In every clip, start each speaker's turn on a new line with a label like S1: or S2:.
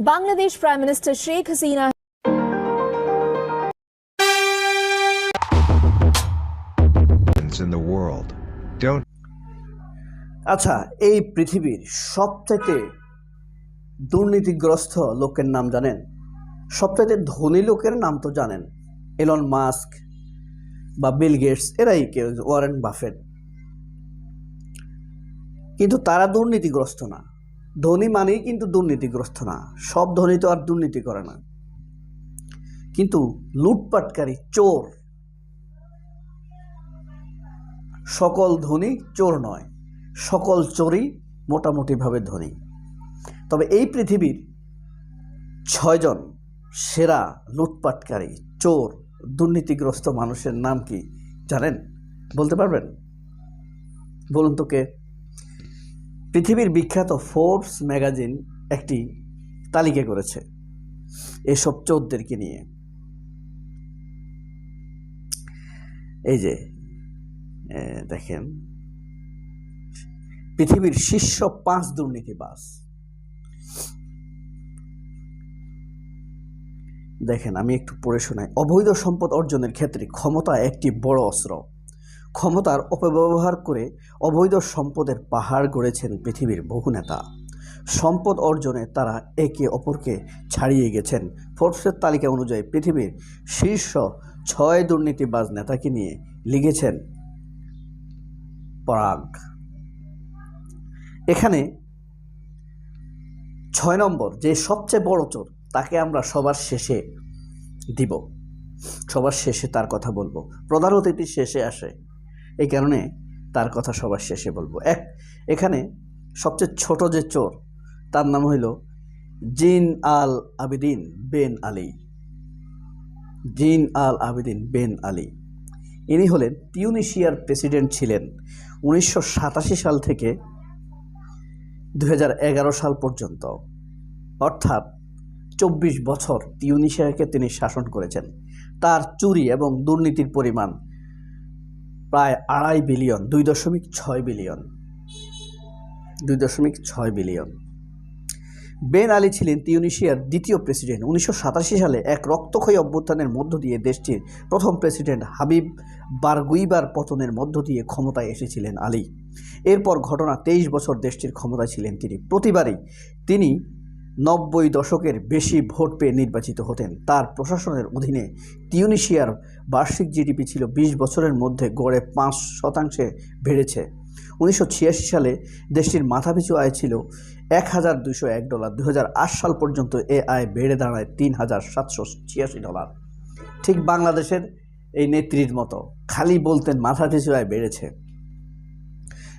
S1: Bangladesh Prime Minister Sheikh Hasina
S2: in the world. Don't
S3: আচ্ছা এই পৃথিবীর সবচাইতে দুর্নীতিগ্রস্ত লোকের নাম জানেন? সবচাইতে ধনী লোকের নাম তো জানেন এলন মাস্ক বা বিল গেটস এরাই কেউ ওয়ারেন বাফেট কিন্তু তারা দুর্নীতিগ্রস্ত না। ধনী মানেই কিন্তু দুর্নীতিগ্রস্ত না। সব ধনী তো আর দুর্নীতি করে না। কিন্তু লুটপাটকারী, চোর, সকল ধনী চোর নয়, সকল চোরই মোটামুটিভাবে ধনী। তবে এই পৃথিবীর ছয়জন সেরা লুটপাটকারী, চোর, দুর্নীতিগ্রস্ত মানুষের নাম কি জানেন? বলতে পারবেন? বলুন তো কে? পৃথিবীর বিখ্যাত ফোর্বস ম্যাগাজিন একটি তালিকা করেছে এসব চোরদেরকে নিয়ে। এই যে দেখেন। পৃথিবীর শীর্ষ পাঁচ দুর্নীতিবাজ। দেখেন, আমি একটু পড়ে শোনাই। অবৈধ সম্পদ অর্জনের ক্ষেত্রে ক্ষমতা একটি বড় অস্ত্র। ক্ষমতার অপব্যবহার করে অবৈধ সম্পদের পাহাড় গড়েছেন পৃথিবীর বহু নেতা। সম্পদ অর্জনে তারা একে অপরকে ছাড়িয়ে গেছেন। ফোর্বসের তালিকা অনুযায়ী পৃথিবীর শীর্ষ ছয় দুর্নীতিবাজ নেতাকে নিয়ে লিখেছেন পরাগ। এখানে ছয় নম্বর, যে সবচেয়ে বড় চোর, তাকে আমরা সবার শেষে দিব। সবার শেষে তার কথা বলব। প্রধান অতিথি শেষে আসে। এই কারণে তার কথা সবার শেষে বলব। এক, এখানে সবচেয়ে ছোট যে চোর, তার নাম হইল জিন আল আবিদিন বেন আলী। জিন আল আবিদিন বেন আলী। ইনি হলেন তিউনিশিয়ার প্রেসিডেন্ট ছিলেন উনিশশো সাতাশি সাল থেকে দু হাজার এগারো সাল পর্যন্ত। অর্থাৎ চব্বিশ বছর তিউনিশিয়াকে তিনি শাসন করেছেন। তার চুরি এবং দুর্নীতির পরিমাণ প্রায় আড়াই বিলিয়ন, দুই দশমিক ছয় বিলিয়ন। দুই দশমিক ছয় বিলিয়ন। বেন আলী ছিলেন তিউনিশিয়ার দ্বিতীয় প্রেসিডেন্ট। উনিশশো সাতাশি সালে এক রক্তক্ষয়ী অভ্যুত্থানের মধ্য দিয়ে দেশটির প্রথম প্রেসিডেন্ট হাবিব বারগুইবার পতনের মধ্য দিয়ে ক্ষমতায় এসেছিলেন আলী। এরপর ঘটনা তেইশ বছর দেশটির ক্ষমতায় ছিলেন তিনি। প্রতিবারই তিনি নব্বই দশকের বেশি ভোট পেয়ে নির্বাচিত হতেন। তার প্রশাসনের অধীনে তিউনিশিয়ার বার্ষিক জিডিপি ছিল বিশ বছরের মধ্যে গড়ে পাঁচ শতাংশে বেড়েছে। উনিশশো ছিয়াশি সালে দেশটির মাথাপিছু আয় ছিল এক হাজার দুশো এক ডলার। দু হাজার আট সাল পর্যন্ত এ আয় বেড়ে দাঁড়ায় তিন হাজার সাতশো ছিয়াশি ডলার। ঠিক বাংলাদেশের এই নেত্রীর মতো খালি বলতেন মাথাপিছু আয় বেড়েছে।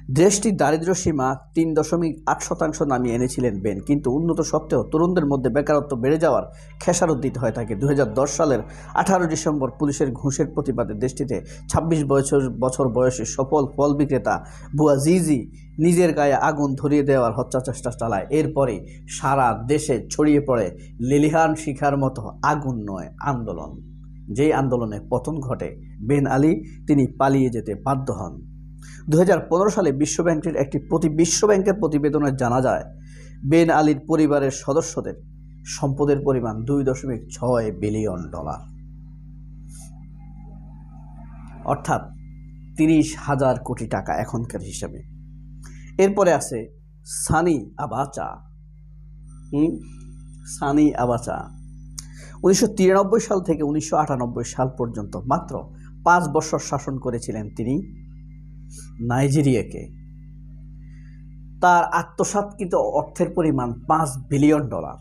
S3: দেশটির দারিদ্র সীমা তিন দশমিক আট শতাংশ নামিয়ে এনেছিলেন বেন। কিন্তু উন্নত সত্ত্বেও তরুণদের মধ্যে বেকারত্ব বেড়ে যাওয়ার খেসারত দিতে হয় তাকে। দু সালের আঠারো ডিসেম্বর পুলিশের ঘুষের প্রতিবাদে দেশটিতে ছাব্বিশ বছর বছর বয়সী সফল ফল বিক্রেতা বুয়া জিজি নিজের গায়ে আগুন ধরিয়ে দেওয়ার হত্যা চেষ্টা চালায়। এরপরে সারা দেশে ছড়িয়ে পড়ে লিলিহান শিখার মতো আগুন নয় আন্দোলন। যেই আন্দোলনে পতন ঘটে, বেন আলী তিনি পালিয়ে যেতে বাধ্য হন। দুই হাজার পনেরো সালে বিশ্বব্যাংকের একটি প্রতি, বিশ্বব্যাংকের প্রতিবেদনে জানা যায়, বেন আলীর পরিবারের সদস্যদের সম্পদের পরিমাণ দুই দশমিক ছয় বিলিয়ন ডলার। অর্থাৎ তিরিশ হাজার কোটি টাকা এখনকার হিসাবে। এরপরে আছে সানি আবাচা। সানি আবাচা। উনিশশো তিরানব্বই সাল থেকে উনিশশো আটানব্বই সাল পর্যন্ত মাত্র পাঁচ বছর শাসন করেছিলেন তিনি। নাইজেরিয়াকে। তার আত্মসাৎকৃত অর্থের পরিমাণ পাঁচ বিলিয়ন ডলার।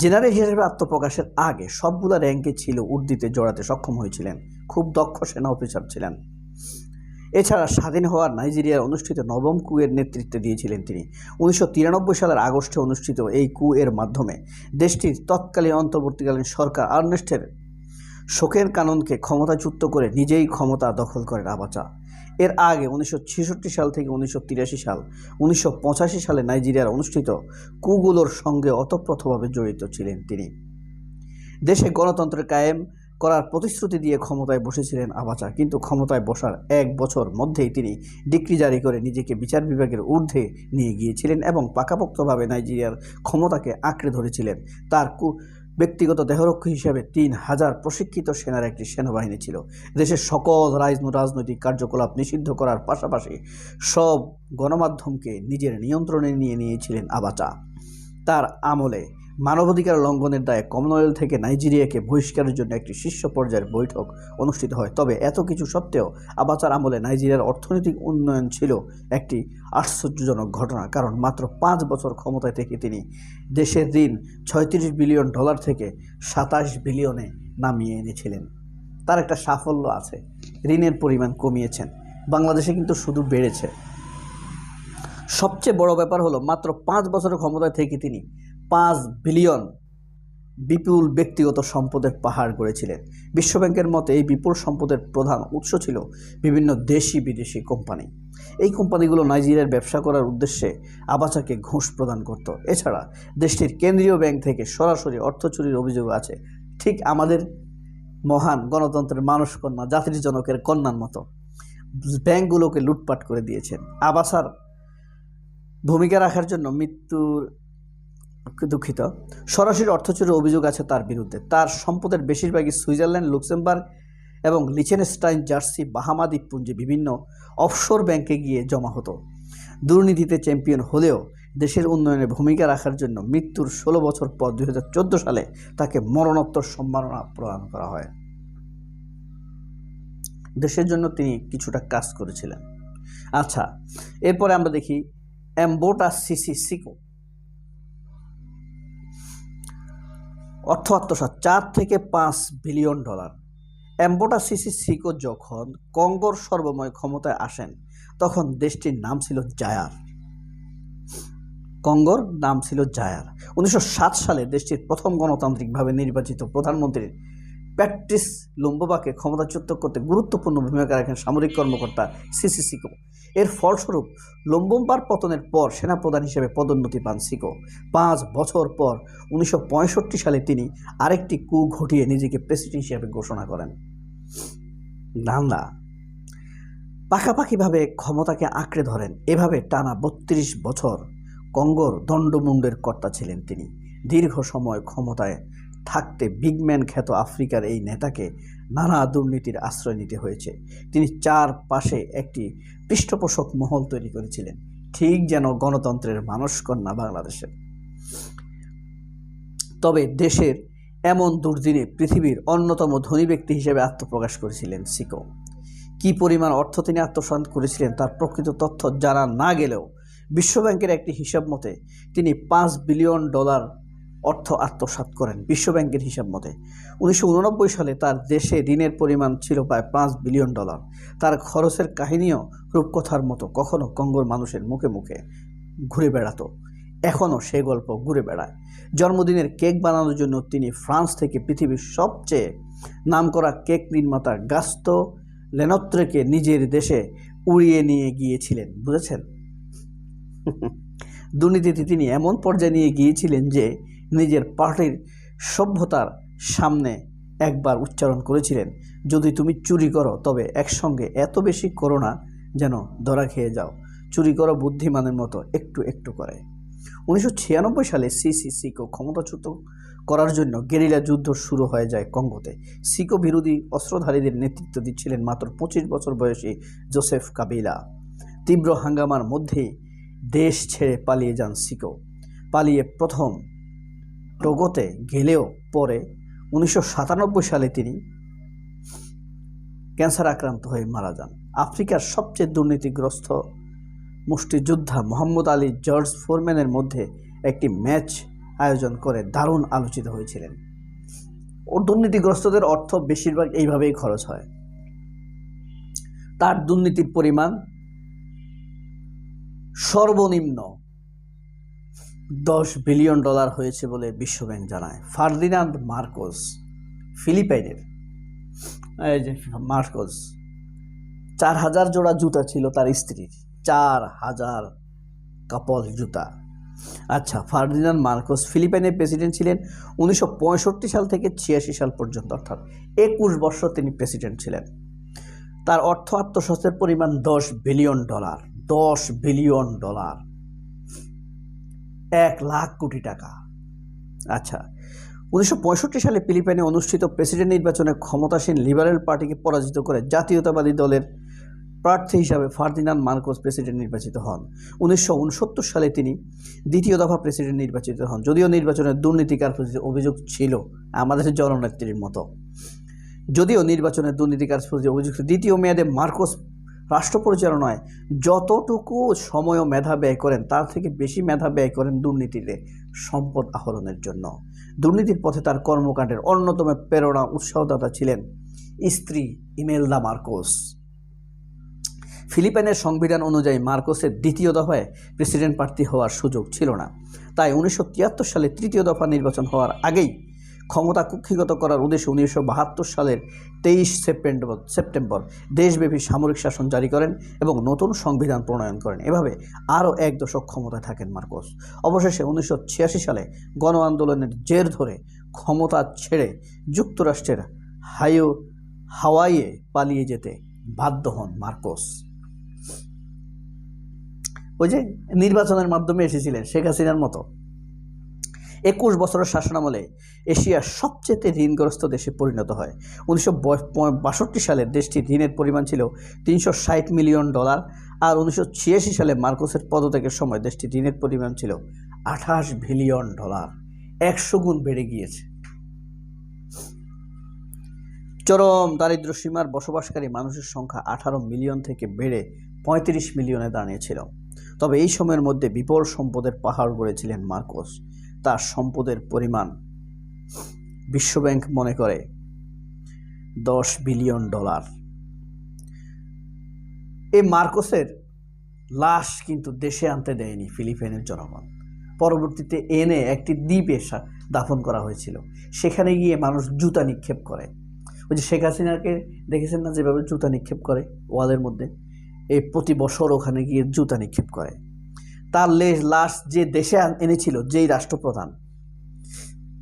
S3: জেনারেল হিসেবে আত্মপ্রকাশের আগে সবগুলো র্যাঙ্কে ছিল উর্দিতে জড়াতে সক্ষম হয়েছিলেন। খুব দক্ষ সেনা অফিসার ছিলেন। এছাড়া স্বাধীন হওয়ার নাইজেরিয়ার অনুষ্ঠিত নবম কুয়ের নেতৃত্বে দিয়েছিলেন তিনি। উনিশশো তিরানব্বই সালের আগস্টে অনুষ্ঠিত এই কু এর মাধ্যমে দেশটির তৎকালীন অন্তর্বর্তীকালীন সরকার আর্নেস্টের শোকের কানুনকে ক্ষমতাচ্যুত করে নিজেই ক্ষমতা দখল করেন আবাচা। এর আগে উনিশশো ছেষট্টি সাল থেকে উনিশশো তিরাশি সাল, উনিশশো পঁচাশি সালে নাইজেরিয়ার অনুষ্ঠিত কুগুলোর সঙ্গে অতপ্রথভাবে জড়িত ছিলেন তিনি। দেশে গণতন্ত্রের কায়েম করার প্রতিশ্রুতি দিয়ে ক্ষমতায় বসেছিলেন আবাচা কিন্তু ক্ষমতায় বসার এক বছর মধ্যেই তিনি ডিক্রি জারি করে নিজেকে বিচার বিভাগের ঊর্ধ্বে নিয়ে গিয়েছিলেন এবং পাকাপোক্তভাবে নাইজেরিয়ার ক্ষমতাকে আঁকড়ে ধরেছিলেন। তার কু ব্যক্তিগত দেহরক্ষী হিসেবে তিন হাজার প্রশিক্ষিত সেনার একটি সেনাবাহিনী ছিল। দেশের সকল রাজন- রাজনৈতিক কার্যকলাপ নিষিদ্ধ করার পাশাপাশি সব গণমাধ্যমকে নিজের নিয়ন্ত্রণে নিয়ে নিয়েছিলেন আবাচা। তার আমলে মানবাধিকার লঙ্ঘনের দায়ে কমনওয়েলথ থেকে নাইজেরিয়াকে বহিষ্কারের জন্য একটি শীর্ষ পর্যায়ের বৈঠক অনুষ্ঠিত হয়। তবে এত কিছু সত্ত্বেও আবাচার আমলে নাইজেরিয়ার অর্থনৈতিক উন্নয়ন ছিল একটি আশ্চর্যজনক ঘটনা, কারণ মাত্র পাঁচ বছর ক্ষমতায় থেকে তিনি দেশের ঋণ ছয়ত্রিশ বিলিয়ন ডলার থেকে সাতাশ বিলিয়নে নামিয়ে এনেছিলেন। তার একটা সাফল্য আছে, ঋণের পরিমাণ কমিয়েছেন, বাংলাদেশে কিন্তু শুধু বেড়েছে। সবচেয়ে বড় ব্যাপার হলো, মাত্র পাঁচ বছরের ক্ষমতায় থেকে তিনি পাঁচ বিলিয়ন বিপুল ব্যক্তিগত সম্পদের পাহাড় গড়েছিলেন। বিশ্বব্যাংকের মতে এই বিপুল সম্পদের প্রধান উৎস ছিল বিভিন্ন দেশি বিদেশি কোম্পানি। এই কোম্পানিগুলো নাইজেরিয়ার ব্যবসা করার উদ্দেশ্যে আবাচাকে ঘুষ প্রদান করত। এছাড়া দেশটির কেন্দ্রীয় ব্যাংক থেকে সরাসরি অর্থ চুরির অভিযোগ আছে। ঠিক আমাদের মহান গণতন্ত্রের মানুষ কন্যা জাতির জনকের কন্যার মতো। ব্যাংকগুলোকে লুটপাট করে দিয়েছেন। আবাসার ভূমিকা রাখার জন্য মৃত্যুর দুঃখিত। সরাসরি অর্থচুরির অভিযোগ আছে তার বিরুদ্ধে। তার সম্পদের বেশিরভাগই সুইজারল্যান্ড, লুক্সেমবার্গ এবং লিচেনস্টাইন, জার্সি, বাহামা দ্বীপপুঞ্জে বিভিন্ন অফশোর ব্যাংকে গিয়ে জমা হতো। দুর্নীতিতে চ্যাম্পিয়ন হলেও দেশের উন্নয়নে ভূমিকা রাখার জন্য মৃত্যুর ষোলো বছর পর দুই হাজার চোদ্দ সালে তাকে মরণোত্তর সম্মাননা প্রদান করা হয়। দেশের জন্য তিনি কিছুটা কাজ করেছিলেন। আচ্ছা এরপরে আমরা দেখি অ্যাম্বোটা সিসি সিকো অর্থ আত্মসাত চার থেকে পাঁচ বিলিয়ন ডলার। অ্যাম্বোটা সিসি সিকো যখন কঙ্গোর সর্বময় ক্ষমতায় আসেন, তখন দেশটির নাম ছিল জায়ার। কঙ্গোর নাম ছিল জায়ার। উনিশশো সাত সালে দেশটির প্রথম গণতান্ত্রিকভাবে নির্বাচিত প্রধানমন্ত্রী প্যাট্রিস লুম্বোবাকে ক্ষমতাচ্যুত করতে গুরুত্বপূর্ণ ভূমিকা রাখেন সামরিক কর্মকর্তা সিসি সিকো। এর ফলস্বরূপ, লম্বোম্বার পতনের পর সেনাপ্রধান হিসেবে পদোন্নতি পান সিকো। পাঁচ বছর পর উনিশশো পঁয়ষট্টি সালে তিনি আরেকটি কু ঘটিয়ে নিজেকে প্রেসিডেন্ট হিসেবে ঘোষণা করেন। নান্দা, পাকাপাকিভাবে ক্ষমতাকে আঁকড়ে ধরেন। এভাবে টানা বত্রিশ বছর কঙ্গোর দণ্ডমুণ্ডের কর্তা ছিলেন তিনি। দীর্ঘ সময় ক্ষমতায় থাকতে বিগম্যান খ্যাত আফ্রিকার এই নেতাকে নানা দুর্নীতির আশ্রয় নিতে হয়েছে। তিনি চার পাশে একটি পৃষ্ঠপোষক মহল তৈরি করেছিলেন, ঠিক যেন গণতন্ত্রের মানুষ কন্যা বাংলাদেশের তবে দেশের এমন দুর্দিনে পৃথিবীর অন্যতম ধনী ব্যক্তি হিসেবে আত্মপ্রকাশ করেছিলেন সিকো। কি পরিমাণ অর্থ তিনি আত্মসাৎ করেছিলেন তার প্রকৃত তথ্য জানা না গেলেও, বিশ্বব্যাংকের একটি হিসাব মতে, তিনি পাঁচ বিলিয়ন ডলার অর্থ আত্মসাৎ করেন বিশ্বব্যাংকের হিসাব মতে। উনিশশো উননব্বই সালে তার দেশে ঋণের পরিমাণ ছিল প্রায় পাঁচ বিলিয়ন ডলার। তার খরচের কাহিনীও রূপকথার মতো কখনো কঙ্গোর মানুষের মুখে মুখে ঘুরে বেড়াতো। এখনও সে গল্প ঘুরে বেড়ায়। জন্মদিনের কেক বানানোর জন্য তিনি ফ্রান্স থেকে পৃথিবীর সবচেয়ে নামকরা কেক নির্মাতা গাস্তো লেনত্রেকে নিজের দেশে উড়িয়ে নিয়ে গিয়েছিলেন, বুঝেছেন? দুর্নীতিতে তিনি এমন পর্যায়ে নিয়ে গিয়েছিলেন যে নিজের পার্টির সভ্যতার সামনে একবার উচ্চারণ করেছিলেন। যদি তুমি চুরি করো, তবে একসঙ্গে এত বেশি করো না যেন ধরা খেয়ে যাও। চুরি করো বুদ্ধিমানের মতো একটু একটু করে। উনিশশো ছিয়ানব্বই সালে সিসি সিকো ক্ষমতাচ্যুত করার জন্য গেরিলা যুদ্ধ শুরু হয়ে যায় কঙ্গোতে। সিকো বিরোধী অস্ত্রধারীদের নেতৃত্ব দিচ্ছিলেন মাত্র পঁচিশ বছর বয়সী জোসেফ কাবিলা। তীব্র হাঙ্গামার মধ্যেই দেশ ছেড়ে পালিয়ে যান সিকো। পালিয়ে প্রথম টোগোতে গেলেও পরে উনিশশো সাতানব্বই সালে তিনি ক্যান্সার আক্রান্ত হয়ে মারা যান। আফ্রিকার সবচেয়ে দুর্নীতিগ্রস্ত মুষ্টিযোদ্ধা মোহাম্মদ আলী জর্জ ফোরম্যানের মধ্যে একটি ম্যাচ আয়োজন করে দারুণ আলোচিত হয়েছিলেন। ও দুর্নীতিগ্রস্তদের অর্থ বেশিরভাগ এইভাবেই খরচ হয়। তার দুর্নীতির পরিমাণ সর্বনিম্ন দশ বিলিয়ন ডলার হয়েছে বলে বিশ্বব্যাংক জানায়। ফার্দিনান্দ মার্কোস, ফিলিপাইনের মার্কোস, চার হাজার জোড়া জুতা ছিল তার স্ত্রীর, চার হাজার কাপল জুতা। আচ্ছা ফার্দিনান্দ মার্কোস ফিলিপাইনের প্রেসিডেন্ট ছিলেন উনিশশো পঁয়ষট্টি সাল থেকে ছিয়াশি সাল পর্যন্ত, অর্থাৎ একুশ বছর তিনি প্রেসিডেন্ট ছিলেন। তার অর্থ আত্মস্বাস্থ্যের পরিমাণ দশ বিলিয়ন ডলার, দশ বিলিয়ন ডলার। এক লাখ কোটি টাকা। আচ্ছা উনিশশো পঁয়ষট্টি সালে ফিলিপাইনে অনুষ্ঠিত প্রেসিডেন্ট নির্বাচনে ক্ষমতাসীন লিবারেল পার্টিকে পরাজিত করে জাতীয়তাবাদী দলের প্রার্থী হিসাবে ফার্দিনান্দ মার্কোস প্রেসিডেন্ট নির্বাচিত হন। উনিশশো উনসত্তর সালে তিনি দ্বিতীয় দফা প্রেসিডেন্ট নির্বাচিত হন যদিও নির্বাচনে দুর্নীতিকার প্রতি অভিযোগ ছিল আমাদের জননেত্রীর মতো। যদিও নির্বাচনের দুর্নীতিকার অভিযোগ ছিল, দ্বিতীয় মেয়াদে মার্কোস রাষ্ট্র পরিচালনায় যতটুকু সময় ও মেধা ব্যয় করেন, তার থেকে বেশি মেধা ব্যয় করেন দুর্নীতিতে সম্পদ আহরণের জন্য। দুর্নীতির পথে তার কর্মকাণ্ডের অন্যতম প্রেরণা উৎসাহদাতা ছিলেন স্ত্রী ইমেলদা মার্কোস। ফিলিপাইনের সংবিধান অনুযায়ী মার্কোসের দ্বিতীয় দফায় প্রেসিডেন্ট প্রার্থী হওয়ার সুযোগ ছিল না। তাই উনিশশো তিয়াত্তর সালে তৃতীয় দফা নির্বাচন হওয়ার আগেই ক্ষমতা কুক্ষিগত করার উদ্দেশ্যে উনিশশো বাহাত্তর সালের তেইশ সেপ্টেম্বর সেপ্টেম্বর দেশব্যাপী সামরিক শাসন জারি করেন এবং নতুন সংবিধান প্রণয়ন করেন। এভাবে আরও এক দশক ক্ষমতায় থাকেন মার্কোস। অবশেষে উনিশশো ছিয়াশি সালে গণ আন্দোলনের জের ধরে ক্ষমতা ছেড়ে যুক্তরাষ্ট্রের হাইও হাওয়াইয়ে পালিয়ে যেতে বাধ্য হন মার্কোস। ওই যে নির্বাচনের মাধ্যমে এসেছিলেন শেখ হাসিনার মতো। একুশ বছরের শাসনামলে এশিয়ার সবচেয়ে ঋণগ্রস্ত দেশে পরিণত হয়। উনিশশো বাষট্টি সালে দেশটির ঋণের পরিমাণ ছিল তিনশো ষাট মিলিয়ন ডলার আর উনিশশো ছিয়াশি সালে মার্কোসের পদত্যাগের সময় দেশটির ঋণের পরিমাণ ছিল আঠাশ বিলিয়ন ডলার। একশো গুণ বেড়ে গিয়েছে। চরম দারিদ্র সীমার বসবাসকারী মানুষের সংখ্যা আঠারো মিলিয়ন থেকে বেড়ে পঁয়ত্রিশ মিলিয়নে দাঁড়িয়েছিল। তবে এই সময়ের মধ্যে বিপুল সম্পদের পাহাড় গড়েছিলেন মার্কোস। তার সম্পদের পরিমাণ। বিশ্বব্যাংক মনে করে, দশ বিলিয়ন ডলার। এই মার্কোসের লাশ কিন্তু দেশে আনতে দেয়নি ফিলিপাইনের জনগণ। পরবর্তীতে এনে একটি দ্বীপে দাফন করা হয়েছিল। সেখানে গিয়ে মানুষ জুতা নিক্ষেপ করে। ওই যে শেখ হাসিনাকে দেখেছেন না যেভাবে জুতা নিক্ষেপ করে? ওয়ালের মধ্যে। এই প্রতি বছর ওখানে গিয়ে জুতা নিক্ষেপ করে। তার লেশ যে দেশে এনেছিল, যেই রাষ্ট্রপ্রধান,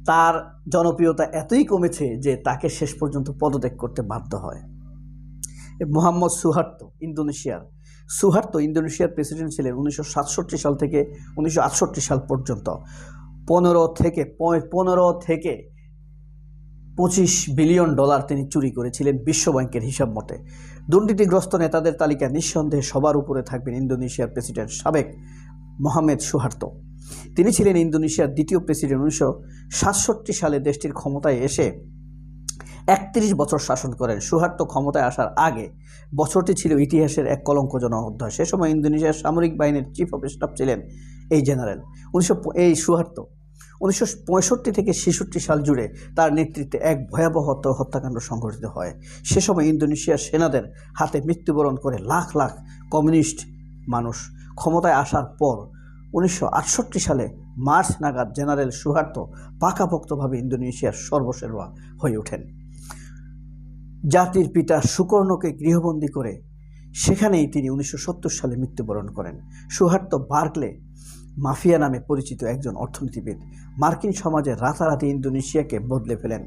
S3: তার জনপ্রিয়তা এতই কমেছে যে তাকে শেষ পর্যন্ত পদত্যাগ করতে বাধ্য হয়। মোহাম্মদ সুহার্তো, ইন্দোনেশিয়ার সুহার্তো ইন্দোনেশিয়ার প্রেসিডেন্ট ছিলেন উনিশশো সাতষট্টি সাল থেকে উনিশশো আটষট্টি সাল পর্যন্ত। পনেরো থেকে পনেরো থেকে পঁচিশ বিলিয়ন ডলার তিনি চুরি করেছিলেন বিশ্বব্যাংকের হিসাব মতে। দুর্নীতিগ্রস্ত নেতাদের তালিকায় নিঃসন্দেহে সবার উপরে থাকবেন ইন্দোনেশিয়ার প্রেসিডেন্ট সাবেক মোহাম্মদ সুহার্ত। তিনি ছিলেন ইন্দোনেশিয়ার দ্বিতীয় প্রেসিডেন্ট উনিশশো সাতষট্টি সালে দেশটির ক্ষমতায় এসে একত্রিশ বছর শাসন করেন। সুহার্তো ক্ষমতায় আসার আগে বছরটি ছিল ইতিহাসের এক কলঙ্কজনক অধ্যায়। সে সময় ইন্দোনেশিয়ার সামরিক বাহিনীর চিফ অফ স্টাফ ছিলেন এই জেনারেল। উনিশশো এই সুহার্তো উনিশশো পঁয়ষট্টি থেকে ছেষট্টি সাল জুড়ে তার নেতৃত্বে এক ভয়াবহ হত্যাকাণ্ড সংঘটিত হয়। সে সময় ইন্দোনেশিয়ার সেনাদের হাতে মৃত্যুবরণ করে লাখ লাখ কমিউনিস্ট মানুষ ক্ষমতায় আসার পর উনিশশো আটষট্টি সালে মার্চ নাগাদ জেনারেল সুহার্তো পাকাপোক্তভাবে ইন্দোনেশিয়ার সর্বসেরা হয়ে ওঠেন। জাতির পিতা সুকর্ণকে গৃহবন্দী করে সেখানেই তিনি উনিশশো সত্তর সালে মৃত্যুবরণ করেন। সুহার্তো বার্কলে মাফিয়া নামে পরিচিত একজন অর্থনীতিবিদ মার্কিন সমাজে রাতারাতি ইন্দোনেশিয়াকে বদলে ফেলেন।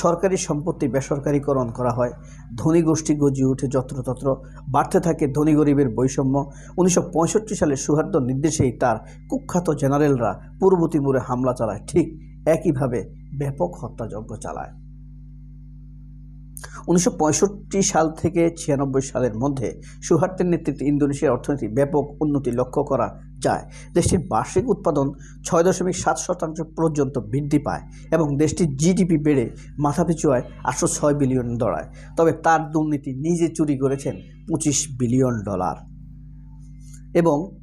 S3: সরকারি সম্পত্তি বেসরকারীকরণ করা হয়, ধনী গোষ্ঠী গজিয়ে ওঠে যত্রতত্র, বাড়তে থাকে ধনী গরিবের বৈষম্য। উনিশশো পঁয়ষট্টি সালে সুহার্ত নির্দেশেই তার কুখ্যাত জেনারেলরা পূর্ব তিমুরে হামলা চালায়, ঠিক একইভাবে ব্যাপক হত্যাযজ্ঞ চালায়। উনিশশো পঁয়ষট্টি সাল থেকে ছিয়ানব্বই সালের মধ্যে সুহার্তের নেতৃত্বে ইন্দোনেশিয়ার অর্থনীতি ব্যাপক উন্নতি লক্ষ্য করা যায়। দেশটির বার্ষিক উৎপাদন ছয় দশমিক সাত শতাংশ পর্যন্ত বৃদ্ধি পায় এবং দেশটির জিডিপি বেড়ে মাথাপিছু হয় আটশো ছয় বিলিয়ন ডলার। তবে তার দুর্নীতি নিজে চুরি করেছেন পঁচিশ বিলিয়ন ডলার। এবং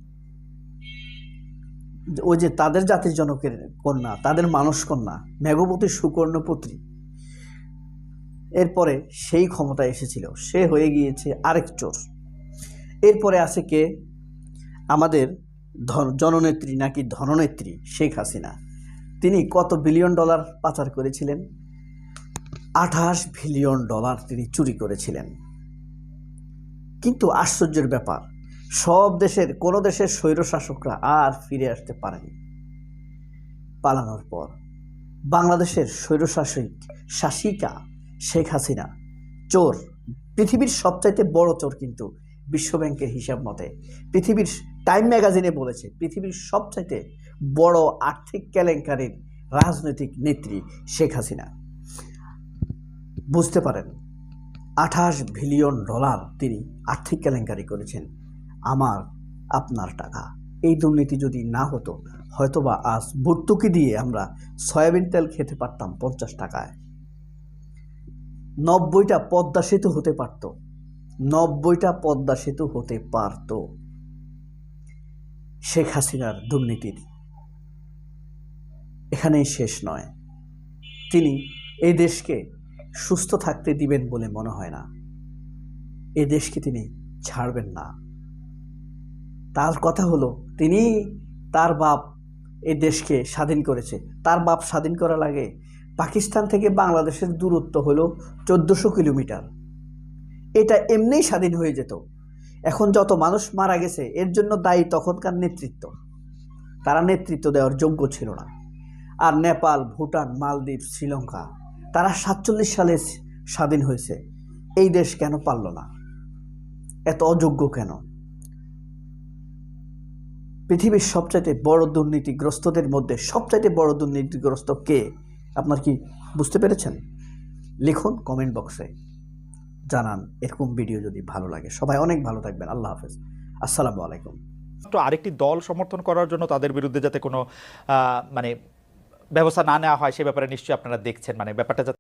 S3: ওই যে তাদের জাতির জনকের কন্যা, তাদের মানস কন্যা মেঘবতী সুকর্ণপুত্রী এরপরে সেই ক্ষমতা এসেছিল। সে হয়ে গিয়েছে আরেক চোর। এরপরে আছে কে? আমাদের জননেত্রী নাকি ধননেত্রী শেখ হাসিনা। তিনি কত বিলিয়ন ডলার পাচার করেছিলেন? আঠাশ বিলিয়ন ডলার তিনি চুরি করেছিলেন। কিন্তু আশ্চর্যের ব্যাপার, সব দেশের, কোনো দেশের স্বৈরশাসকরা আর ফিরে আসতে পারেনি। পালানোর পর বাংলাদেশের স্বৈরশাসিক শাসিকা শেখ হাসিনা। চোর। পৃথিবীর সবচাইতে বড় চোর কিন্তু বিশ্বব্যাংকের হিসাব মতে। পৃথিবীর টাইম ম্যাগাজিনে বলেছে, পৃথিবীর সবচাইতে বড় আর্থিক কেলেঙ্কারির রাজনৈতিক নেত্রী শেখ হাসিনা। বুঝতে পারেন, আঠাশ বিলিয়ন ডলার তিনি আর্থিক কেলেঙ্কারি করেছেন। আমার, আপনার টাকা। এই দুর্নীতি যদি না হতো, হয়তোবা আজ ভর্তুকি দিয়ে আমরা সয়াবিন তেল খেতে পারতাম পঞ্চাশ টাকায়। নব্বইটা পদ্মা সেতু হতে পারত। নব্বইটা পদ্মা সেতু হতে পারত শেখ হাসিনার দুর্নীতির এখানেই শেষ নয়। তিনি এই দেশকে সুস্থ থাকতে দিবেন বলে মনে হয় না। এই দেশকে তিনি ছাড়বেন না। তার কথা হলো, তিনি তার বাপ এই দেশকে স্বাধীন করেছে। তার বাপ স্বাধীন করা লাগে পাকিস্তান থেকে বাংলাদেশের দূরত্ব হলো চোদ্দোশো কিলোমিটার। এটা এমনিই স্বাধীন হয়ে যেত। এখন যত মানুষ মারা গেছে, এর জন্য দায়ী তখনকার নেতৃত্ব। তারা নেতৃত্ব দেওয়ার যোগ্য ছিল না। আর নেপাল, ভুটান, মালদ্বীপ, শ্রীলঙ্কা, তারা সাতচল্লিশ সালে স্বাধীন হয়েছে। এই দেশ কেন পারল না? এত অযোগ্য কেন? পৃথিবীর সবচাইতে বড় দুর্নীতিগ্রস্তদের মধ্যে সবচাইতে বড় দুর্নীতিগ্রস্ত কে? আপনার কি বুঝতে পেরেছেন? লিখুন কমেন্ট বক্সে জানান, এরকম ভিডিও যদি ভালো লাগে। সবাই অনেক ভালো থাকবেন। আল্লাহ হাফেজ। আসসালামু আলাইকুম।
S4: তো আরেকটি দল সমর্থন করার জন্য তাদের বিরুদ্ধে যাতে কোনো মানে ব্যবস্থা না নেওয়া হয়, সে ব্যাপারে নিশ্চয়ই আপনারা দেখছেন। মানে ব্যাপারটা